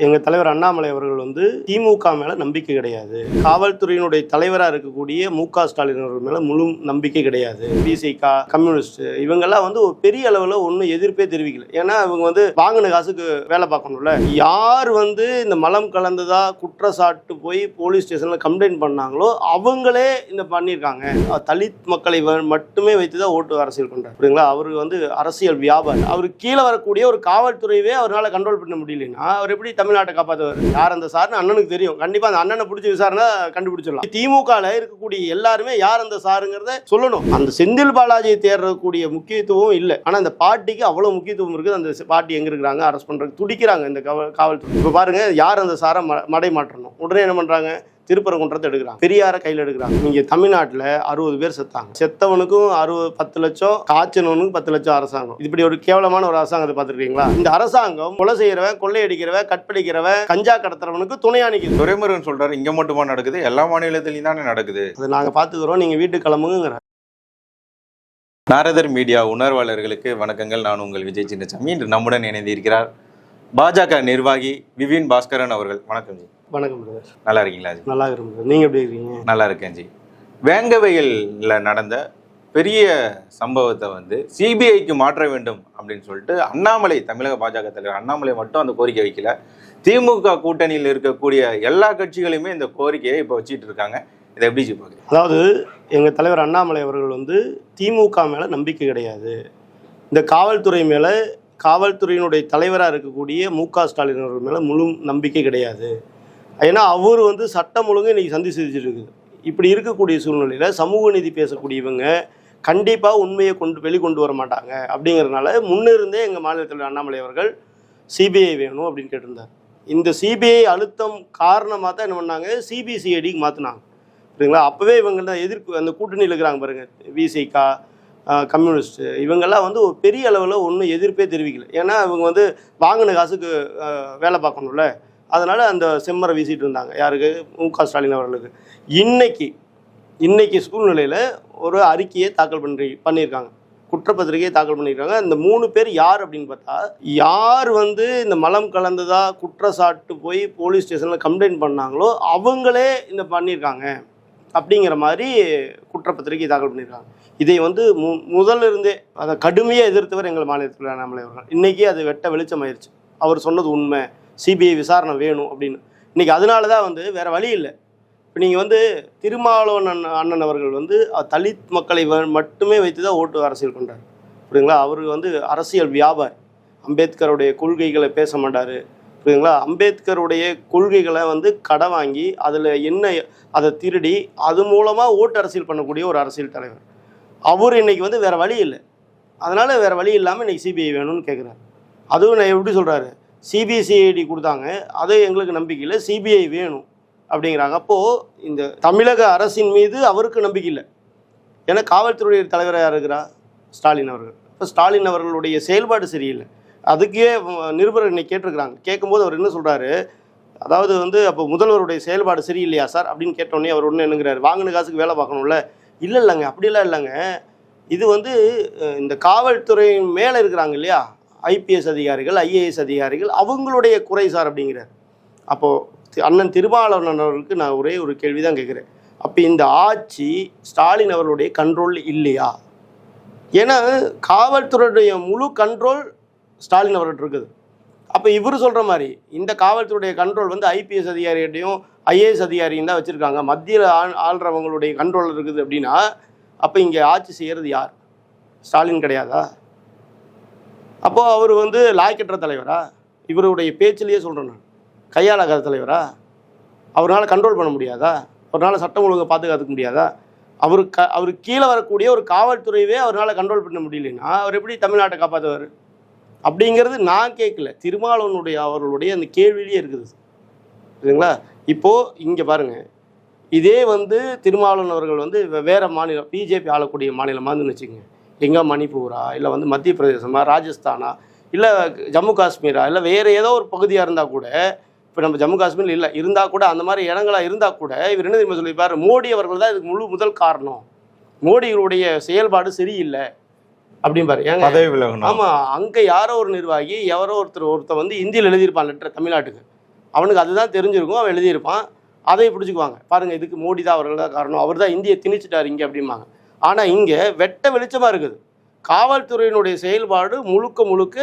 எங்க தலைவர் அண்ணாமலை அவர்கள் வந்து திமுக மேல நம்பிக்கை கிடையாது. காவல்துறையினுடைய தலைவரா இருக்கக்கூடிய மு க ஸ்டாலின் அவர்கள் மேல முழு நம்பிக்கை கிடையாது. பிசிகா கம்யூனிஸ்ட் இவங்கெல்லாம் வந்து ஒரு பெரிய அளவுல ஒன்றும் எதிர்ப்பே தெரிவிக்கல. ஏன்னா இவங்க வந்து வாங்கின காசுக்கு வேலை பார்க்கணும்ல. யார் வந்து இந்த மலம் கலந்ததா குற்றச்சாட்டு போய் போலீஸ் ஸ்டேஷன்ல கம்ப்ளைண்ட் பண்ணாங்களோ அவங்களே இந்த பண்ணியிருக்காங்க. தலித் மக்களை வ- மட்டுமே வைத்து தான் ஓட்டு அரசியல் பண்றாரு. புரியுங்களா அவரு வந்து அரசியல் வியாபாரம் அவர் கீழே வரக்கூடிய ஒரு காவல்துறையவே அவரால் கண்ட்ரோல் பண்ண முடியலன்னா அவர் எப்படி தமிழ்நாட்டை காப்பாற்றுவார் யார் அந்த சார்னு அண்ணனுக்கு தெரியும். கண்டிப்பா அந்த அண்ணனை பிடிச்சி விசாரணை கண்டுபிடிச்சிடலாம். திமுகல இருக்கக்கூடிய எல்லாருமே யார் அந்த சாருங்கிறத சொல்லணும். அந்த செந்தில் பாலாஜியை தேர்றக்கூடிய முக்கியத்துவம் இல்லை. ஆனா அந்த பாட்டிக்கு அவ்வளவு முக்கியத்துவம் இருக்குது. அந்த பாட்டி எங்க இருக்கிறாங்க? அரெஸ்ட் பண்ணுறதுக்கு துடிக்கிறாங்க இந்த காவல் காவல்துறை. இப்போ பாருங்க யார் அந்த சாரை ம- மடை மாற்றணும்? உடனே என்ன பண்றாங்க? திருப்பரங்குன்றத்தை எடுக்கிறாங்க. பெரியார கையில் எடுக்கிறாங்க. நீங்க தமிழ்நாட்டில் அறுபது பேர் செத்தாங்க. செத்தவனுக்கும் அறுபது பத்து லட்சம் காய்ச்சனவனுக்கும் பத்து லட்சம் அரசாங்கம். இப்படி ஒரு கேவலமான ஒரு அரசாங்கத்தை பார்த்துருக்கீங்களா? இந்த அரசாங்கம் கொலை செய்யறவன் கொள்ளையடிக்கிறவன் கற்பழிக்கிறவன் கஞ்சா கடத்துறவனுக்கு துணையா நிக்குது துரைமுருகன் சொல்றாரு இங்க மட்டுமா நடக்குது? எல்லா மாநிலத்திலயும் தானே நடக்குது? அதை நாங்க பாத்துக்கிறோம் நீங்க வீட்டுக்கு கிளம்புங்கிற நாரதர் மீடியா உணர்வாளர்களுக்கு வணக்கங்கள். நான் உங்கள் விஜய் சின்னசாமி. இன்று நம்முடன் இணைந்திருக்கிறார் பாஜக நிர்வாகி விபின் பாஸ்கரன் அவர்கள். வணக்கம் ஜி. வணக்கம் நல்லா இருக்கீங்களா ஜி? நல்லா இருக்கிறோம் brother. நீங்க எப்படி இருக்கீங்க? நல்லா இருக்கேன் ஜி. வேங்கவயல்ல நடந்த பெரிய சம்பவத்தை வந்து சிபிஐக்கு மாற்ற வேண்டும் அப்படின்னு சொல்லிட்டு அண்ணாமலை தமிழக பாஜக தலைவர் அண்ணாமலை மட்டும் அந்த கோரிக்கை வைக்கல. திமுக கூட்டணியில் இருக்கக்கூடிய எல்லா கட்சிகளுமே இந்த கோரிக்கையை இப்போ வச்சிட்டு இருக்காங்க. இதை எப்படி ஜி பாக்குறீங்க அதாவது எங்க தலைவர் அண்ணாமலை அவர்கள் வந்து திமுக மேல நம்பிக்கை கிடையாது. இந்த காவல்துறை மேல காவல்துறையினுடைய தலைவராக இருக்கக்கூடிய மு க. ஸ்டாலின் அவர்கள் மேலே முழு நம்பிக்கை கிடையாது. ஏன்னா அவர் வந்து சட்டம் ஒழுங்கு இன்னைக்கு சந்தி சிரிச்சிட்டு இப்படி இருக்கக்கூடிய சூழ்நிலையில் சமூக நீதி பேசக்கூடியவங்க கண்டிப்பாக உண்மையை கொண்டு வெளிக்கொண்டு வர மாட்டாங்க. அப்படிங்கறதுனால முன்னிருந்தே எங்கள் மாநிலத்தில் அண்ணாமலை அவர்கள் சிபிஐ வேணும் அப்படின்னு கேட்டிருந்தார். இந்த சிபிஐ அழுத்தம் காரணமாக தான் என்ன பண்ணாங்க? சிபிசிஐடிக்கு மாற்றினாங்க சரிங்களா அப்போவே இவங்க தான் எதிர்ப்பு அந்த கூட்டணியில் இருக்கிறாங்க பாருங்கள் விசிகா கம்யூனிஸ்ட். இவங்கெல்லாம் வந்து ஒரு பெரிய அளவில் ஒன்றும் எதிர்ப்பே தெரிவிக்கல. ஏன்னா இவங்க வந்து வாங்கின காசுக்கு வேலை பார்க்கணும்ல. அதனால் அந்த செம்மரை வீசிட்டு இருந்தாங்க. யாருக்கு? மு க. ஸ்டாலின் அவர்களுக்கு. இன்னைக்கு இன்னைக்கு சூழ்நிலையில் ஒரு அறிக்கையை தாக்கல் பண்ணி பண்ணியிருக்காங்க. குற்றப்பத்திரிகையை தாக்கல் பண்ணியிருக்காங்க. இந்த மூணு பேர் யார் அப்படின்னு பார்த்தா யார் வந்து இந்த மலம் கலந்ததா குற்றச்சாட்டு போய் போலீஸ் ஸ்டேஷனில் கம்ப்ளைண்ட் பண்ணாங்களோ அவங்களே இந்த பண்ணியிருக்காங்க. அப்படிங்கிற மாதிரி குற்றப்பத்திரிகை தாக்கல் பண்ணியிருக்காங்க. இதை வந்து மு முதல்ல இருந்தே அதை கடுமையாக எதிர்த்தவர் எங்கள் மாநிலத்தில் அண்ணாமலை அவர்கள். அது வெட்ட வெளிச்சமாயிருச்சு அவர் சொன்னது உண்மை. சிபிஐ விசாரணை வேணும் அப்படின்னு. இன்றைக்கி அதனால தான் வந்து வேறு வழி இல்லை. இப்போ நீங்கள் வந்து திருமாவளவன் அண்ணன் அண்ணன் அவர்கள் வந்து தலித் மக்களை மட்டுமே வைத்து தான் ஓட்டு அரசியல் கொண்டார். புரியுங்களா அவர் வந்து அரசியல் வியாபாரி. அம்பேத்கருடைய கொள்கைகளை பேச மாட்டார். புரியுங்களா அம்பேத்கருடைய கொள்கைகளை வந்து கடை வாங்கி அதில் என்ன அதை திருடி அது மூலமாக ஓட்டு அரசியல் பண்ணக்கூடிய ஒரு அரசியல் தலைவர். அவர் இன்னைக்கு வந்து வேற வழி இல்லை. அதனால வேற வழி இல்லாமல் இன்னைக்கு சிபிஐ வேணும்னு கேட்குறாரு அதுவும் நான் எப்படி சொல்கிறாரு சிபிசிஐடி கொடுத்தாங்க. அது எங்களுக்கு நம்பிக்கை இல்லை. சிபிஐ வேணும் அப்படிங்கிறாங்க. அப்போது இந்த தமிழக அரசின் மீது அவருக்கு நம்பிக்கை இல்லை. ஏன்னா காவல்துறை தலைவராக யார் இருக்கிறா? ஸ்டாலின் அவர்கள். இப்போ ஸ்டாலின் அவர்களுடைய செயல்பாடு சரியில்லை. அதுக்கே நிருபர் இன்னைக்கு கேட்டிருக்கிறாங்க. கேட்கும்போது அவர் என்ன சொல்கிறாரு அதாவது வந்து அப்போ முதல்வருடைய செயல்பாடு சரியில்லையா சார்? அப்படின்னு கேட்டோடனே அவர் ஒன்று என்னங்கிறார் வாங்கின காசுக்கு வேலை பார்க்கணும்ல. இல்லை இல்லைங்க. அப்படிலாம் இல்லைங்க. இது வந்து இந்த காவல்துறையின் மேலே இருக்கிறாங்க இல்லையா? ஐபிஎஸ் அதிகாரிகள் ஐஏஎஸ் அதிகாரிகள் அவங்களுடைய குறை சார் அப்படிங்கிறார் அப்போது அண்ணன் திருமாவளவன் அவர்களுக்கு நான் ஒரே ஒரு கேள்வி தான் கேட்குறேன். அப்போ இந்த ஆட்சி ஸ்டாலின் அவர்களுடைய கண்ட்ரோல் இல்லையா? ஏன்னா காவல்துறையுடைய முழு கண்ட்ரோல் ஸ்டாலின் அவர்கிட்ட இருக்குது. அப்போ இவர் சொல்கிற மாதிரி இந்த காவல்துறையுடைய கண்ட்ரோல் வந்து ஐபிஎஸ் அதிகாரிகிட்டையும் ஐஏஎஸ் அதிகாரியும் தான் வச்சுருக்காங்க. மத்தியில் ஆள் ஆள்றவங்களுடைய கண்ட்ரோல் இருக்குது அப்படின்னா அப்போ இங்கே ஆட்சி செய்கிறது யார்? ஸ்டாலின் கிடையாதா? அப்போது அவர் வந்து லாய்க்கற்ற தலைவரா? இவருடைய பேச்சிலேயே சொல்கிறேன் நான். கையாளாகாத தலைவரா? அவரால் கண்ட்ரோல் பண்ண முடியாதா? அவரால் சட்டம் ஒழுங்கை பாதுகாத்துக்க முடியாதா? அவரு க கீழே வரக்கூடிய ஒரு காவல்துறையவே அவரால் கண்ட்ரோல் பண்ண முடியலன்னா அவர் எப்படி தமிழ்நாட்டை காப்பாற்றுவார் அப்படிங்கிறது நான் கேட்கல. திருமாவளவனுடைய அவர்களுடைய அந்த கேள்வியிலேயே இருக்குது. சரிங்களா? இப்போது இங்கே பாருங்கள் இதே வந்து திருமாவளவன் அவர்கள் வந்து வேறு வேற மாநிலம் பிஜேபி ஆளக்கூடிய மாநிலமாக இருந்துன்னு வச்சுக்கோங்க. எங்கே மணிப்பூரா? இல்லை வந்து மத்திய பிரதேசமா? ராஜஸ்தானா? இல்லை ஜம்மு காஷ்மீரா? இல்லை வேறு ஏதோ ஒரு பகுதியாக இருந்தால் கூட இப்போ நம்ம ஜம்மு காஷ்மீர் இல்லை இருந்தால் கூட அந்த மாதிரி இடங்களாக இருந்தால் கூட இவர் என்ன தெரியுமா சொல்லியிருப்பார்? மோடி அவர்கள் தான் இதுக்கு முழு முதல் காரணம். மோடிகளுடைய செயல்பாடு சரியில்லை. அப்படிம்பாரு. ஏங்க பதவி விலகணும். ஆமா அங்க யாரோ ஒரு நிர்வாகி எவரோ ஒருத்தர் ஒருத்தர் வந்து இந்தியில் எழுதியிருப்பான் லெட்டர் தமிழ்நாட்டுக்கு. அவனுக்கு அதுதான் தெரிஞ்சிருக்கும் அவன் எழுதியிருப்பான். அதை பிடிச்சிக்குவாங்க. பாருங்க இதுக்கு மோடி தான் அவர்கள் தான் காரணம். அவர் தான் இந்தியை திணிச்சிட்டார் இங்கே அப்படிம்பாங்க. ஆனால் இங்கே வெட்ட வெளிச்சமாக இருக்குது. காவல்துறையினுடைய செயல்பாடு முழுக்க முழுக்க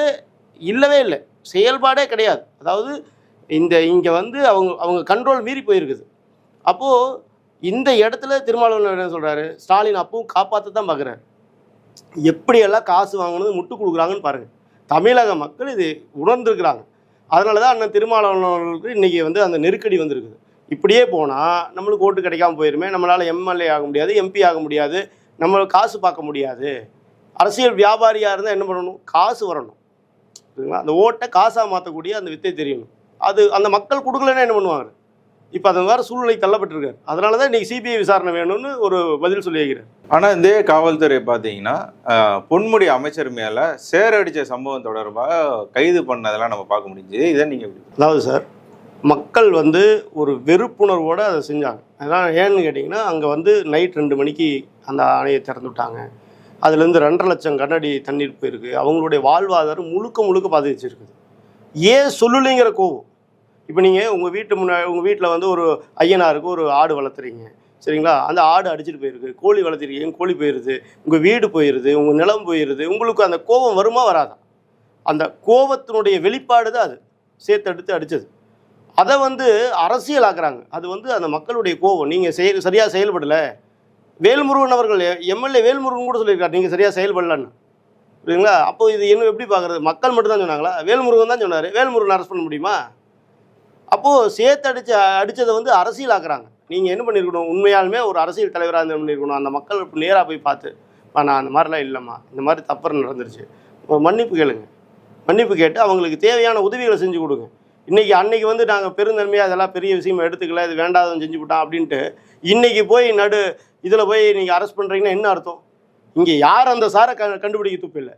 இல்லவே இல்லை. செயல்பாடே கிடையாது. அதாவது இந்த இங்கே வந்து அவங்க அவங்க கண்ட்ரோல் மீறி போயிருக்குது. அப்போது இந்த இடத்துல திருமாவளவன் என்ன சொல்கிறாரு ஸ்டாலின் அப்பவும் காப்பாற்ற தான் பார்க்குறாரு எப்படியெல்லாம் காசு வாங்கினது முட்டு கொடுக்குறாங்கன்னு பாருங்கள் தமிழக மக்கள் இது உணர்ந்திருக்கிறாங்க. அதனால தான் அண்ணன் திருமாவளவர்களுக்கு இன்றைக்கி வந்து அந்த நெருக்கடி வந்திருக்குது. இப்படியே போனால் நம்மளுக்கு ஓட்டு கிடைக்காம போயிருமே நம்மளால் எம்எல்ஏ ஆக முடியாது எம்பி ஆக முடியாது நம்மளுக்கு காசு பார்க்க முடியாது. அரசியல் வியாபாரியாக இருந்தால் என்ன பண்ணணும்? காசு வரணும். சரிங்களா அந்த ஓட்டை காசாக மாற்றக்கூடிய அந்த வித்தை தெரியணும் அது அந்த மக்கள் கொடுக்கலன்னா என்ன பண்ணுவாங்க? இப்போ அது வேறு சூழ்நிலை தள்ளப்பட்டிருக்காரு. அதனால தான் இன்றைக்கி சிபிஐ விசாரணை வேணும்னு ஒரு பதில் சொல்லி வைக்கிறார் ஆனா இந்த காவல்துறை பாத்தீங்கன்னா ஆஹ், பொன்முடி அமைச்சர் மேல சேரடிச்ச சம்பவம் தொடர்பாக கைது பண்ணதெல்லாம் நம்ம பார்க்க முடிஞ்சது. இதை நீங்க எப்படி அதாவது சார் மக்கள் வந்து ஒரு வெறுப்புணர்வோடு அதை செஞ்சாங்க. அதான் ஏன்னு கேட்டிங்கன்னா அங்கே வந்து நைட் ரெண்டு மணிக்கு அந்த அணையை திறந்து விட்டாங்க. அதுலேருந்து ரெண்டரை லட்சம் கண்ணாடி தண்ணீர் போயிருக்கு. அவங்களுடைய வாழ்வாதாரம் முழுக்க முழுக்க பாதிச்சிருக்குது. ஏன் சொல்லலைங்கிற கோவம் இப்போ நீங்கள் உங்கள் வீட்டு முன்னாடி உங்கள் வீட்டில் வந்து ஒரு ஐயனாருக்கு ஒரு ஆடு வளர்த்துறீங்க. சரிங்களா? அந்த ஆடு அடிச்சிட்டு போயிருக்கு. கோழி வளர்த்துருக்கீங்க. கோழி போயிடுது உங்கள் வீடு போயிடுது உங்கள் நிலம் போயிடுது உங்களுக்கு அந்த கோபம் வருமா வராதா? அந்த கோபத்தினுடைய வெளிப்பாடு தான் அது. சேர்த்தெடுத்து அடித்தது அதை வந்து அரசியலாக்குறாங்க அது வந்து அந்த மக்களுடைய கோபம். நீங்கள் செயல் சரியாக செயல்படலை. வேல்முருகன் அவர்கள் எம்எல்ஏ வேல்முருகன் கூட சொல்லியிருக்காரு. நீங்கள் சரியாக செயல்படலன்னு. புரியுங்களா அப்போ இது என்ன எப்படி பார்க்குறது? மக்கள் மட்டும் தான் சொன்னாங்களா? வேல்முருகன் தான் சொன்னார். வேல்முருகன் அரெஸ்ட் பண்ண முடியுமா? அப்போது சேர்த்து அடிச்ச அடித்ததை வந்து அரசியலாக்குறாங்க. நீங்கள் என்ன பண்ணியிருக்கணும் உண்மையாலுமே ஒரு அரசியல் தலைவராக இருந்து பண்ணியிருக்கணும் அந்த மக்கள் நேராக போய் பார்த்து "பா, நான் அந்த மாதிரிலாம் இல்லைம்மா. இந்த மாதிரி தப்பு நடந்துருச்சு. மன்னிப்பு கேளுங்க. மன்னிப்பு கேட்டு அவங்களுக்கு தேவையான உதவிகளை செஞ்சு கொடுங்க. இன்றைக்கி அன்னைக்கு வந்து நாங்கள் பெருந்தன்மையாக அதெல்லாம் பெரிய விஷயம் எடுத்துக்கல இது வேண்டாதவன் செஞ்சு விட்டான் அப்படின்ட்டு இன்றைக்கி போய் நடு இதில் போய் நீங்கள் அரெஸ்ட் பண்ணுறீங்கன்னா என்ன அர்த்தம்? இங்கே யார் அந்த சாரை க கண்டுபிடிக்க தூப்பில்லை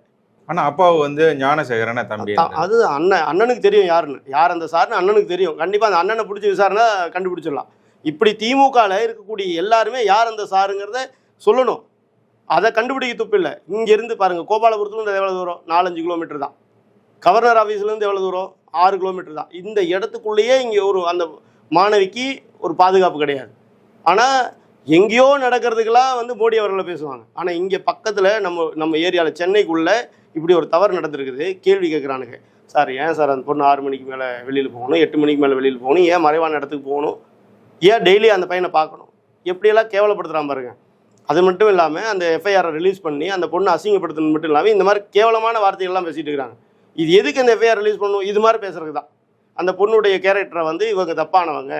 இல்லை ஆனா அப்பாவு வந்து ஞானசேகரன தம்பி அது அண்ணன் அண்ணனுக்கு தெரியும் யாருன்னு. யார் அந்த சார்னு அண்ணனுக்கு தெரியும். கண்டிப்பாக அந்த அண்ணனை பிடிச்சி விசாரணை கண்டுபிடிச்சிடலாம். இப்படி திமுகவில் இருக்கக்கூடிய எல்லாருமே யார் அந்த சாருங்கிறத சொல்லணும். அதை கண்டுபிடிக்க துப்பு இல்லை. இங்கேருந்து பாருங்கள் கோபாலபுரத்துலேருந்து எவ்வளோ தூரம்? நாலஞ்சு கிலோமீட்டர் தான். கவர்னர் ஆஃபீஸ்லேருந்து எவ்வளோ தூரம்? ஆறு கிலோமீட்டர் தான். இந்த இடத்துக்குள்ளேயே இங்கே ஒரு அந்த மாணவிக்கு ஒரு பாதுகாப்பு கிடையாது. ஆனால் எங்கேயோ நடக்கிறதுக்கெல்லாம் வந்து மோடி அவர்களை பேசுவாங்க. ஆனால் இங்கே பக்கத்தில் நம்ம நம்ம ஏரியாவில் சென்னைக்குள்ளே இப்படி ஒரு தவறு நடந்திருக்குது. கேள்வி கேட்குறானுங்க சார் ஏன் சார் அந்த பொண்ணு ஆறு மணிக்கு மேலே வெளியில் போகணும்? எட்டு மணிக்கு மேலே வெளியில் போகணும்? ஏன் மறைவான இடத்துக்கு போகணும்? ஏன் டெய்லி அந்த பையனை பார்க்கணும்? எப்படியெல்லாம் கேவலப்படுத்துகிறான் பாருங்க. அது மட்டும் இல்லாமல் அந்த எஃப்ஐஆரை ரிலீஸ் பண்ணி அந்த பொண்ணை அசிங்கப்படுத்தணும் மட்டும் இல்லாமல் இந்த மாதிரி கேவலமான வார்த்தைகள்லாம் பேசிகிட்டு இருக்கிறாங்க இது எதுக்கு அந்த எஃப்ஐஆர் ரிலீஸ் பண்ணணும்? இது மாதிரி பேசுறது தான். அந்த பொண்ணுடைய கேரக்டரை வந்து இவங்க தப்பானவங்க.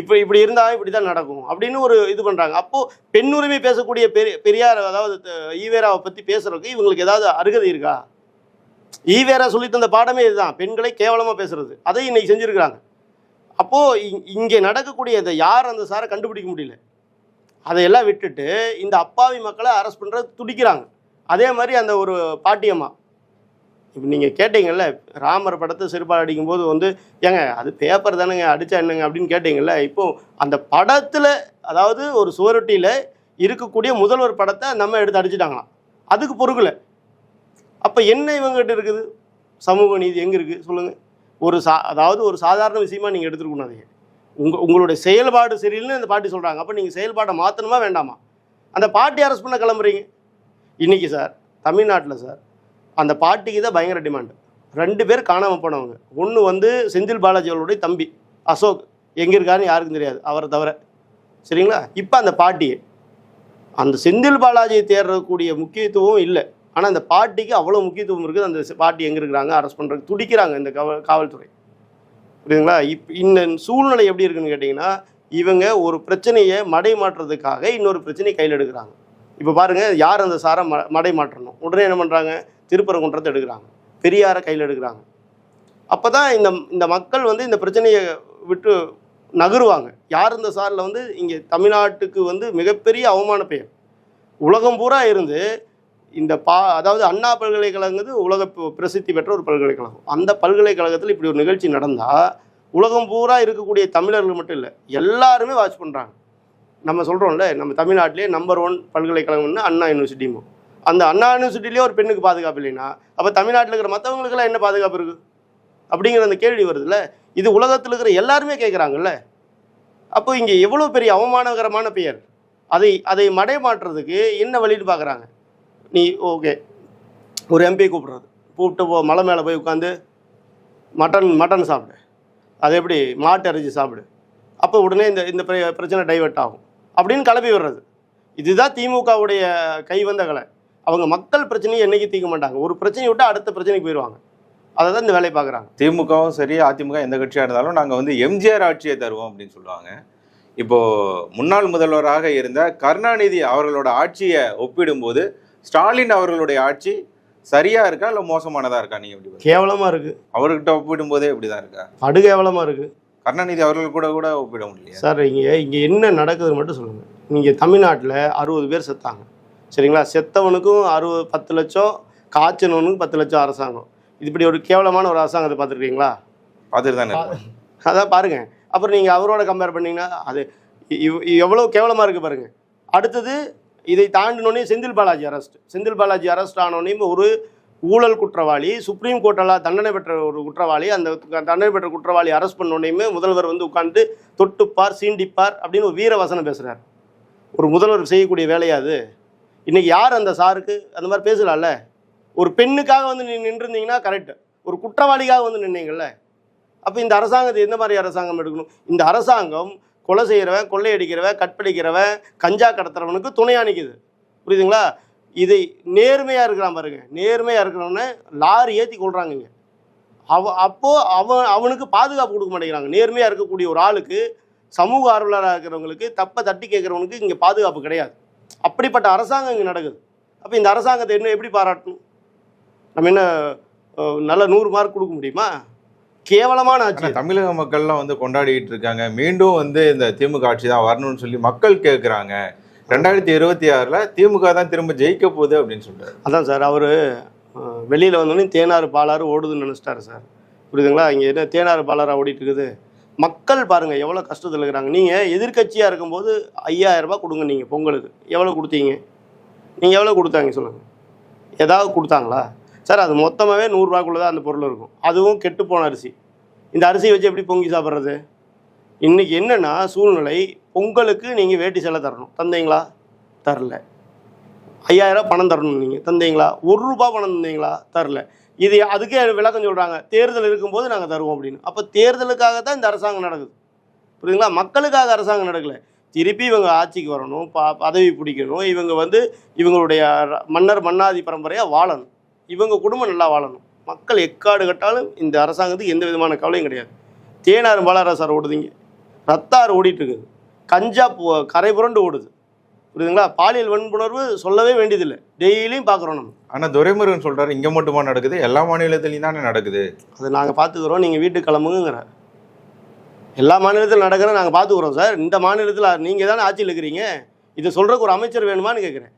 இப்போ இப்படி இருந்தால் இப்படி தான் நடக்கும். அப்படின்னு ஒரு இது பண்ணுறாங்க அப்போது பெண் உரிமை பேசக்கூடிய பெரிய பெரியார் அதாவது ஈவேராவை பற்றி பேசுறதுக்கு இவங்களுக்கு ஏதாவது அருகதை இருக்கா? ஈவேரா சொல்லி தந்த பாடமே இதுதான். பெண்களை கேவலமாக பேசுறது. அதை இன்னைக்கு செஞ்சுருக்கிறாங்க. அப்போது இங்கே நடக்கக்கூடிய இதை யார் அந்த சாரை கண்டுபிடிக்க முடியல? அதையெல்லாம் விட்டுட்டு இந்த அப்பாவி மக்களை அரெஸ்ட் பண்ணுறது துடிக்கிறாங்க. அதே மாதிரி அந்த ஒரு பாட்டியம்மா. இப்போ நீங்கள் கேட்டீங்கல்ல ராமர் படத்தை சிறுபால் அடிக்கும்போது வந்து ஏங்க அது பேப்பர் தானேங்க அடித்தா என்னங்க அப்படின்னு கேட்டீங்கல்ல இப்போ அந்த படத்தில் அதாவது ஒரு சுவரொட்டியில் இருக்கக்கூடிய முதல்வர் படத்தை நம்ம எடுத்து அடிச்சிட்டாங்களாம். அதுக்கு பொறுக்கலை. அப்போ என்ன இவங்ககிட்ட இருக்குது? சமூக நீதி எங்கே இருக்குது சொல்லுங்கள் ஒரு சா அதாவது ஒரு சாதாரண விஷயமா நீங்கள் எடுத்துருக்கணும் அதையே உங்கள் உங்களுடைய செயல்பாடு சரியில்லைன்னு அந்த பாட்டி சொல்கிறாங்க அப்போ நீங்கள் செயல்பாடை மாற்றணுமா வேண்டாமா? அந்த பாட்டி அரெஸ்ட் பண்ண கிளம்புறீங்க. இன்றைக்கி சார் தமிழ்நாட்டில் சார் அந்த பாட்டிக்கு தான் பயங்கர டிமாண்ட் ரெண்டு பேர் காணாமல் போனவங்க. ஒன்று வந்து செந்தில் பாலாஜி அவர்களுடைய தம்பி அசோக். எங்கே இருக்காருன்னு யாருக்கும் தெரியாது. அவரை தவிர. சரிங்களா? இப்போ அந்த பாட்டியை அந்த செந்தில் பாலாஜியை தேடுறக்கூடிய முக்கியத்துவம் இல்லை. ஆனால் அந்த பாட்டிக்கு அவ்வளோ முக்கியத்துவம் இருக்குது. அந்த பாட்டி எங்கே இருக்கிறாங்க? அரெஸ்ட் பண்ணுறது துடிக்கிறாங்க இந்த காவல் காவல்துறை. புரியுதுங்களா? இப் இந்த சூழ்நிலை எப்படி இருக்குன்னு கேட்டிங்கன்னா இவங்க ஒரு பிரச்சனையை மடை மாற்றுறதுக்காக இன்னொரு பிரச்சனையை கையில் எடுக்கிறாங்க. இப்போ பாருங்கள் யார் அந்த சாரை ம மடை மாற்றணும்? உடனே என்ன பண்ணுறாங்க திருப்பரங்குன்றத்தை எடுக்கிறாங்க. பெரியாரை கையில் எடுக்கிறாங்க. அப்போ தான் இந்த இந்த மக்கள் வந்து இந்த பிரச்சனையை விட்டு நகருவாங்க. யார் இந்த சாரில் வந்து இங்கே தமிழ்நாட்டுக்கு வந்து மிகப்பெரிய அவமான பெயர். உலகம் பூரா இருந்து இந்த பா அதாவது அண்ணா பல்கலைக்கழகங்கிறது உலக பிரசித்தி பெற்ற ஒரு பல்கலைக்கழகம். அந்த பல்கலைக்கழகத்தில் இப்படி ஒரு நிகழ்ச்சி நடந்தால் உலகம் பூரா இருக்கக்கூடிய தமிழர்கள் மட்டும் இல்லை எல்லாருமே வாட்ச் பண்ணுறாங்க நம்ம சொல்கிறோம்ல நம்ம தமிழ்நாட்டிலே நம்பர் ஒன் பல்கலைக்கழகம்னு அண்ணா யூனிவர்சிட்டியும் அந்த அண்ணா யூனிவர்சிட்டிலேயே ஒரு பெண்ணுக்கு பாதுகாப்பு இல்லைன்னா அப்போ தமிழ்நாட்டில் இருக்கிற மற்றவங்களுக்கெல்லாம் என்ன பாதுகாப்பு இருக்குது அப்படிங்கிற அந்த கேள்வி வருதுல்ல? இது உலகத்தில் இருக்கிற எல்லாருமே கேட்குறாங்கல்ல அப்போ இங்கே எவ்வளோ பெரிய அவமானகரமான பெயர்? அதை அதை மடைமாற்றுறதுக்கு என்ன வழின்னு பார்க்குறாங்க நீ ஓகே. ஒரு எம்பி கூப்பிட்றது. கூப்பிட்டு போ மலை மேலே போய் உட்காந்து மட்டன் மட்டன் சாப்பிடு. அது எப்படி? மாட்டு அரிஞ்சு சாப்பிடு. அப்போ உடனே இந்த இந்த பிரச்சனை டைவெர்ட் ஆகும். அப்படின்னு கிளப்பி விடுறது. இதுதான் திமுகவுடைய கைவந்த கலை. அவங்க மக்கள் பிரச்சனையை என்னைக்கு தீர்க்க மாட்டாங்க? ஒரு பிரச்சனையை விட்டு அடுத்த பிரச்சனைக்கு போயிடுவாங்க அதை தான் இந்த வேலையை பார்க்குறாங்க. திமுகவும் சரி அதிமுக எந்த கட்சியாக இருந்தாலும் நாங்கள் வந்து எம்ஜிஆர் ஆட்சியை தருவோம் அப்படின்னு சொல்லுவாங்க. இப்போ முன்னாள் முதல்வராக இருந்த கருணாநிதி அவர்களோட ஆட்சியை ஒப்பிடும்போது ஸ்டாலின் அவர்களுடைய ஆட்சி சரியா இருக்கா இல்லை மோசமானதா இருக்கா? நீங்க எப்படி பாக்குறீங்க? கேவலமாக இருக்குது அவர்கிட்ட ஒப்பிடும்போதே இப்படிதான் இருக்கா? படு கேவலமாக இருக்குது கருணாநிதி அவர்கள் கூட கூட ஒப்பிட முடியலையா? சார் இங்கே இங்கே என்ன நடக்குதுன்னு மட்டும் சொல்லுங்கள் இங்கே தமிழ்நாட்டில் அறுபது பேர் செத்தாங்க. சரிங்களா? செத்தவனுக்கும் அறுபது பத்து லட்சம் காய்ச்சனவனுக்கும் பத்து லட்சம் அரசாங்கம். இது இப்படி ஒரு கேவலமான ஒரு அரசாங்கத்தை பார்த்துருக்கீங்களா? பார்த்துட்டு தானே. அதான் பாருங்க. அப்புறம் நீங்கள் அவரோட கம்பேர் பண்ணீங்கன்னா அது எவ்வளோ கேவலமாக இருக்குது பாருங்க. அடுத்தது இதை தாண்டினோடனே செந்தில் பாலாஜி அரெஸ்ட் செந்தில் பாலாஜி அரெஸ்ட் ஆனோடனே ஒரு ஊழல் குற்றவாளி சுப்ரீம் கோர்ட்டெல்லாம் தண்டனை பெற்ற ஒரு குற்றவாளி அந்த தண்டனை பெற்ற குற்றவாளி அரெஸ்ட் பண்ணோடனே முதல்வர் வந்து உட்காந்து தொட்டுப்பார் சீண்டிப்பார் அப்படின்னு ஒரு வீர வசனம் பேசுகிறார் ஒரு முதல்வர் செய்யக்கூடிய வேலையா இன்றைக்கி இன்னைக்கு யார் அந்த சாருக்கு? அந்த மாதிரி பேசலாம்ல? ஒரு பெண்ணுக்காக வந்து நீ நின்றுருந்தீங்கன்னா கரெக்ட் ஒரு குற்றவாளிக்காக வந்து நின்னீங்கல்ல? அப்போ இந்த அரசாங்கத்தை எந்த மாதிரி அரசாங்கம் எடுக்கணும்? இந்த அரசாங்கம் கொலை செய்கிறவன் கொள்ளையடிக்கிறவன் கற்பழிக்கிறவன் கஞ்சா கடத்துறவனுக்கு துணையாக நிற்குது புரியுதுங்களா? இதை நேர்மையாக இருக்கிறான் பாருங்க. நேர்மையாக இருக்கிறவன லாரி ஏற்றி கொள்றாங்க அவ அப்போது அவன் அவனுக்கு பாதுகாப்பு கொடுக்க மாட்டேங்கிறாங்க. நேர்மையாக இருக்கக்கூடிய ஒரு ஆளுக்கு சமூக ஆர்வலராக இருக்கிறவங்களுக்கு தப்பை தட்டி கேட்குறவனுக்கு இங்கே பாதுகாப்பு கிடையாது. அப்படிப்பட்ட அரசாங்கம் இங்கே நடக்குது. அப்போ இந்த அரசாங்கத்தை என்ன எப்படி பாராட்டணும்? நம்ம என்ன நல்ல நூறு மார்க் கொடுக்க முடியுமா? கேவலமான ஆட்சி தமிழக மக்கள்லாம் வந்து கொண்டாடிட்டு இருக்காங்க. மீண்டும் வந்து இந்த திமுக ஆட்சி தான் வரணும்னு சொல்லி மக்கள் கேட்குறாங்க ரெண்டாயிரத்தி இருபத்தி ஆறுல திமுக தான் திரும்ப ஜெயிக்க போகுது அப்படின்னு சொல்றாரு. அதான் சார் அவர் வெளியில் வந்தோடனே தேனாறு பாலாறு ஓடுதுன்னு நினச்சிட்டாரு சார். புரியுதுங்களா? இங்கே என்ன தேனாறு பாலாறா ஓடிட்டு இருக்குது. மக்கள் பாருங்கள் எவ்வளோ கஷ்டத்தில் இருக்கிறாங்க. நீங்கள் எதிர்க்கட்சியாக இருக்கும்போது ஐயாயிரரூபா கொடுங்க நீங்கள் பொங்கலுக்கு. எவ்வளோ கொடுத்தீங்க? நீங்கள் எவ்வளோ கொடுத்தாங்க சொல்லுங்கள் ஏதாவது கொடுத்தாங்களா? சார் அது மொத்தமாகவே நூறுரூவாக்குள்ளே தான் அந்த பொருள் இருக்கும். அதுவும் கெட்டு போன அரிசி. இந்த அரிசியை வச்சு எப்படி பொங்கி சாப்பிட்றது? இன்றைக்கி என்னென்னா சூழ்நிலை பொங்கலுக்கு நீங்கள் வேட்டி சேலை தரணும். தந்தீங்களா? தரல. ஐயாயிரம் பணம் தரணும் நீங்கள் தந்தீங்களா? ஒரு ரூபா பணம் தந்தீங்களா? தரல. இது அதுக்கே விளக்கம் சொல்கிறாங்க தேர்தல் இருக்கும்போது நாங்கள் தருவோம் அப்படின்னு. அப்போ தேர்தலுக்காக தான் இந்த அரசாங்கம் நடக்குது. புரியுதுங்களா? மக்களுக்காக அரசாங்கம் நடக்கலை. திருப்பி இவங்க ஆட்சிக்கு வரணும் ப பதவி பிடிக்கணும் இவங்க வந்து இவங்களுடைய மன்னர் மன்னாதி பரம்பரையாக வாழணும். இவங்க குடும்பம் நல்லா வாழணும். மக்கள் எக்காடு கட்டாலும் இந்த அரசாங்கத்துக்கு எந்த விதமான கவலையும் கிடையாது. தேனார் பாலாரா சார் ஓடுதுங்க. ரத்தார் ஓடிட்டு இருக்குது. கஞ்சா கரை புரண்டு ஓடுது. புரியுதுங்களா? பாலியல் வன்புணர்வு சொல்லவே வேண்டியதில்லை. டெய்லியும் பார்க்குறோம் நம்ம. ஆனா துரைமுருகன் சொல்றாரு இங்க மட்டுமா நடக்குது? எல்லா மாநிலத்திலயும் தானே நடக்குது? அதை நாங்கள் பார்த்துக்குறோம். நீங்கள் வீட்டுக்கு கிளம்புங்கிற எல்லா மாநிலத்திலும் நடக்கிற நாங்கள் பார்த்துக்குறோம் சார். இந்த மாநிலத்தில் நீங்கள் தானே ஆட்சியில் இருக்கிறீங்க? இதை சொல்கிறதுக்கு ஒரு அமைச்சர் வேணுமான்னு கேட்குறேன்.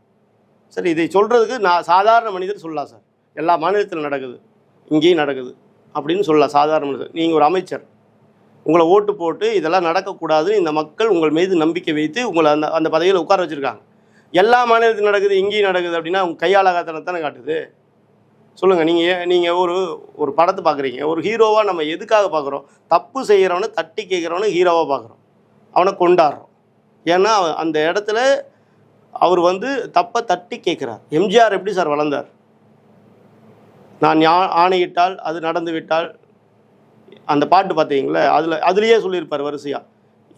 சார் இதை சொல்கிறதுக்கு நான் சாதாரண மனிதர் சொல்லலாம் சார். எல்லா மாநிலத்திலும் நடக்குது. இங்கேயும் நடக்குது. அப்படின்னு சொல்லலாம் சாதாரண மனிதர். நீங்கள் ஒரு அமைச்சர். உங்களை ஓட்டு போட்டு இதெல்லாம் நடக்கக்கூடாதுன்னு இந்த மக்கள் உங்கள் மீது நம்பிக்கை வைத்து உங்களை அந்த அந்த பதவியில் உட்கார வச்சுருக்காங்க. எல்லா மாநிலத்திலும் நடக்குது இங்கேயும் நடக்குது அப்படின்னா உங்கள் கையாளகாத்தனத்தானே காட்டுது. சொல்லுங்கள் நீங்கள் நீங்கள் ஒரு ஒரு படத்தை பார்க்குறீங்க. ஒரு ஹீரோவாக நம்ம எதுக்காக பார்க்குறோம்? தப்பு செய்கிறவனை தட்டி கேட்குறவனை ஹீரோவாக பார்க்குறோம். அவனை கொண்டாடுறோம். ஏன்னா அவன் அந்த இடத்துல அவர் வந்து தப்பை தட்டி கேட்குறார். எம்ஜிஆர் எப்படி சார் வளர்ந்தார்? நான் ஆணையிட்டால் அது நடந்து விட்டால் அந்த பாட்டு பார்த்தீங்களா அதில் அதுலேயே சொல்லியிருப்பார் வரிசையாக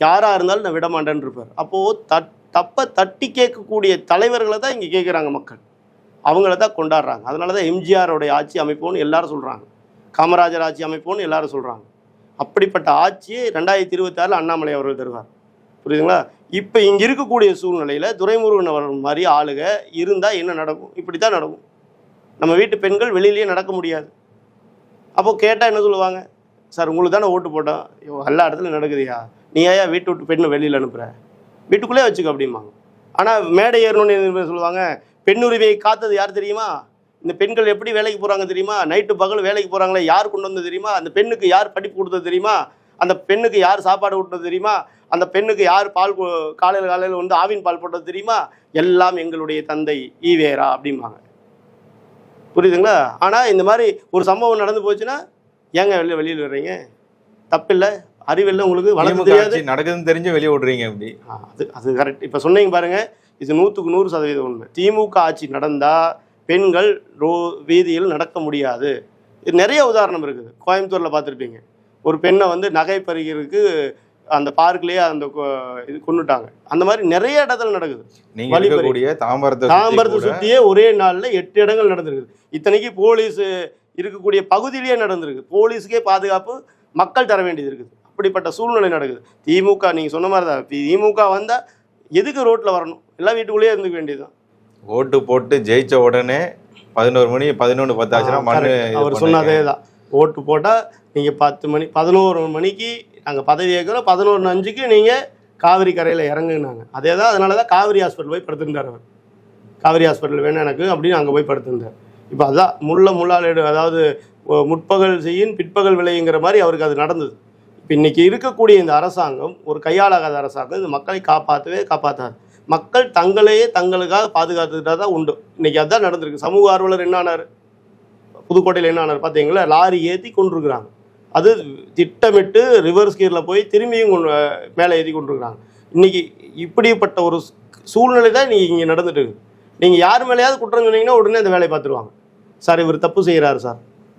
யாராக இருந்தாலும் நான் விடமாட்டேன்னு இருப்பார் அப்போது தட் தப்பை தட்டி கேட்கக்கூடிய தலைவர்களை தான் இங்கே கேட்குறாங்க மக்கள். அவங்கள தான் கொண்டாடுறாங்க. அதனால தான் எம்ஜிஆரோடைய ஆட்சி அமைப்போன்னு எல்லாரும் சொல்கிறாங்க காமராஜர் ஆட்சி அமைப்போன்னு எல்லாரும் சொல்கிறாங்க அப்படிப்பட்ட ஆட்சியை ரெண்டாயிரத்தி இருபத்தாறில் அண்ணாமலை அவர்கள் தருவார். புரியுதுங்களா? இப்போ இங்கே இருக்கக்கூடிய சூழ்நிலையில் துரைமுருகன் அவர்கள் மாதிரி ஆளுக இருந்தால் என்ன நடக்கும்? இப்படி தான் நடக்கும். நம்ம வீட்டு பெண்கள் வெளியிலேயே நடக்க முடியாது. அப்போது கேட்டால் என்ன சொல்லுவாங்க? சார் உங்களுக்கு தானே ஓட்டு போட்டோம். ஐயோ, எல்லா இடத்துலையும் நடக்குதுயா நீ ஏன் வீட்டு விட்டு பெண்ணை வெளியில் அனுப்புகிற வீட்டுக்குள்ளே வச்சுக்க அப்படிம்பாங்க. ஆனால் மேடை ஏறணும்னு சொல்லுவாங்க? பெண்ணுரிமையை காத்தது யார் தெரியுமா? இந்த பெண்கள் எப்படி வேலைக்கு போகிறாங்க தெரியுமா? நைட்டு பகல் வேலைக்கு போகிறாங்களே யார் கொண்டு வந்தது தெரியுமா? அந்த பெண்ணுக்கு யார் படிப்பு கொடுத்தது தெரியுமா? அந்த பெண்ணுக்கு யார் சாப்பாடு கொடுத்தது தெரியுமா? அந்த பெண்ணுக்கு யார் பால் காலையில் காலையில் வந்து ஆவின் பால் போட்டது தெரியுமா? எல்லாம் எங்களுடைய தந்தை ஈவேரா அப்படிம்பாங்க. புரியுதுங்களா? ஆனால் இந்த மாதிரி ஒரு சம்பவம் நடந்து போச்சுன்னா ஏங்க வெளியில் வெளியில் வர்றீங்க? தப்பில்லை. அறிவில்லை உங்களுக்கு வளர்த்து திமுக தெரியாது. நடக்குதுன்னு தெரிஞ்சு வெளியே விடுறீங்க அப்படி அது அது கரெக்ட் இப்போ சொன்னீங்க பாருங்க இது நூற்றுக்கு நூறு சதவீதம் உண்மை. திமுக ஆட்சி நடந்தால் பெண்கள் ரோ வீதியில் நடக்க முடியாது. இது நிறைய உதாரணம் இருக்குது. கோயம்புத்தூரில் பார்த்துருப்பீங்க. ஒரு பெண்ணை வந்து நகை பறிக்கிறதுக்கு அந்த பார்க்லேயே அந்த இது கொண்டுட்டாங்க அந்த மாதிரி நிறைய இடத்துல நடக்குது. தாம்பரத்தை தாம்பரத்தை சுற்றியே ஒரே நாளில் எட்டு இடங்கள் நடந்திருக்குது. இத்தனைக்கு போலீஸ் இருக்கக்கூடிய பகுதியிலேயே நடந்திருக்கு. போலீஸுக்கே பாதுகாப்பு மக்கள் தர வேண்டியது இருக்குது. அப்படிப்பட்ட சூழ்நிலை நடக்குது. திமுக நீங்கள் சொன்ன மாதிரி தான். திமுக வந்தால் எதுக்கு ரோட்டில் வரணும்? எல்லாம் வீட்டுக்குள்ளேயே இருந்துக்க வேண்டியதுதான். ஓட்டு போட்டு ஜெயிச்ச உடனே பதினோரு மணி பதினொன்று பத்து ஆச்சுன்னா அவர். சொன்னதே தான். ஓட்டு போட்டால் நீங்கள் பத்து மணி பதினோரு மணிக்கு நாங்கள் பதவி ஏற்கிறோம். பதினோரு அஞ்சுக்கு நீங்கள் காவிரி கரையில் இறங்குனாங்க. அதே தான் அதனால தான் காவிரி ஹாஸ்பிட்டல் போய் படுத்திருந்தார் அவர். காவிரி ஹாஸ்பிட்டல் வேணும் எனக்கு அப்படின்னு அங்கே போய் படுத்திருந்தார். இப்போ அதான் முள்ள முள்ளாலேடு அதாவது முற்பகல் செய்யின் பிற்பகல் விளையுங்கிற மாதிரி அவருக்கு அது நடந்தது. இப்போ இன்னைக்கு இருக்கக்கூடிய இந்த அரசாங்கம் ஒரு கையாளாகாத அரசாங்கம் இந்த மக்களை காப்பாற்றவே காப்பாற்றாது மக்கள் தங்களையே தங்களுக்காக பாதுகாத்துக்கிட்டா தான் உண்டு. இன்னைக்கு அதான் நடந்திருக்கு. சமூக ஆர்வலர் என்ன ஆனார் புதுக்கோட்டையில் என்ன ஆனார் பார்த்தீங்களா லாரி ஏற்றி கொண்டிருக்கிறாங்க. அது திட்டமிட்டு ரிவர்ஸ் கீரில் போய் திரும்பியும் கொண்டு மேலே ஏற்றி கொண்டிருக்கிறாங்க. இன்னைக்கு இப்படிப்பட்ட ஒரு சூழ்நிலை தான் இன்னைக்கு இங்கே நடந்துட்டு இருக்கு. நீங்கள் யார் மேலேயாவது குற்றம் சொன்னீங்கன்னா உடனே அந்த வேலையை பார்த்துருவாங்க சார் இவர் தப்பு செய்கிறாரு சார்.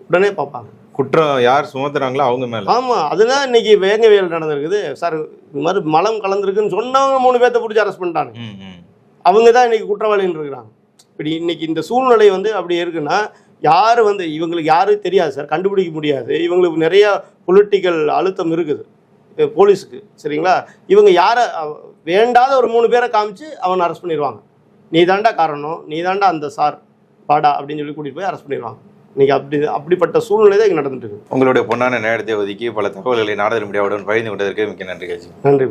உடனே பார்ப்பாங்க. குற்றம் யார் சுமத்துறாங்களோ அவங்க மேல. ஆமாம் அதுதான் இன்னைக்கு வேங்கவியல் நடந்திருக்குது. சார் இது மாதிரி மலம் கலந்துருக்குன்னு சொன்னவங்க மூணு பேர்த்த பிடிச்சி அரெஸ்ட் பண்ணிட்டாங்க. அவங்க தான் இன்னைக்கு குற்றவாளின்னு இருக்கிறாங்க. இப்படி இன்னைக்கு இந்த சூழ்நிலை வந்து அப்படி இருக்குன்னா யார் வந்து இவங்களுக்கு யாரும் தெரியாது சார். கண்டுபிடிக்க முடியாது. இவங்களுக்கு நிறைய பொலிட்டிக்கல் அழுத்தம் இருக்குது. போலீஸுக்கு சரிங்களா? இவங்க யாரை வேண்டாத ஒரு மூணு பேரை காமிச்சு அவனை அரெஸ்ட் பண்ணிடுவாங்க நீ தாண்டா காரணம் நீ தாண்டா அந்த சார். வாடா அப்படின்னு சொல்லி கூட்டிகிட்டு போய் அரெஸ்ட் பண்ணிடுவாங்க. இன்னைக்கு அப்படி அப்படிப்பட்ட சூழ்நிலை தான் இங்கே நடந்துட்டு உங்களுடைய பொன்னான நேரத்தை ஒதுக்கி பல தகவல்களை நாடக மீடியாவுடன் பகிர்ந்து கொண்டதற்கு மிக்க நன்றி நன்றி